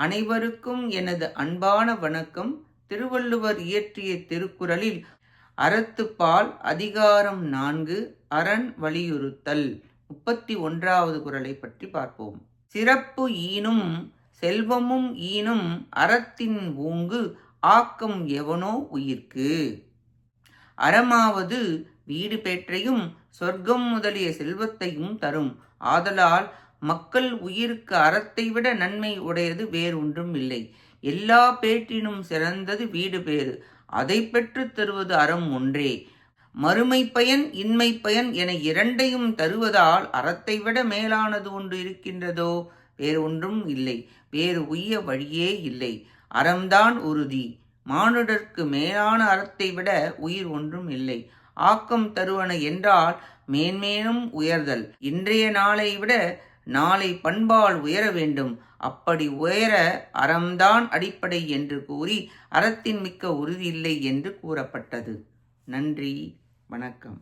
அனைவருக்கும் எனது அன்பான வணக்கம். திருவள்ளுவர் இயற்றிய திருக்குறளில் அறத்துப்பால் அதிகாரம் நான்கு அரண் வலியுறுத்தல். முப்பத்தி ஒன்றாவது குரலை பற்றி பார்ப்போம். சிறப்பு ஈனும் செல்வமும் ஈனும் அறத்தின் ஊங்கு ஆக்கம் எவனோ உயிர்க்கு. அறமாவது வீடு பேற்றையும் சொர்க்கம் முதலிய செல்வத்தையும் தரும். ஆதலால் மக்கள் உயிருக்கு அறத்தை விட நன்மை உடையது வேறொன்றும் இல்லை. எல்லா பேற்றினும் சிறந்தது வீடு பேறு. அதை பெற்று தருவது அறம் ஒன்றே. மறுமை பயன் இன்மை பயன் என இரண்டையும் தருவதால் அறத்தை விட மேலானது ஒன்று இருக்கின்றதோ வேறு ஒன்றும் இல்லை. வேறு உய்ய வழியே இல்லை. அறம்தான் உறுதி. மானுடர்க்கு மேலான அறத்தை விட உயிர் ஒன்றும் இல்லை. ஆக்கம் தருவன என்றால் மேன்மேலும் உயர்தல். இன்றைய நாளை விட நாளை பண்பால் உயர வேண்டும். அப்படி உயர அறம்தான் அடிப்படை என்று கூறி அறத்தின் மிக்க உறுதியில்லை என்று கூறப்பட்டது. நன்றி வணக்கம்.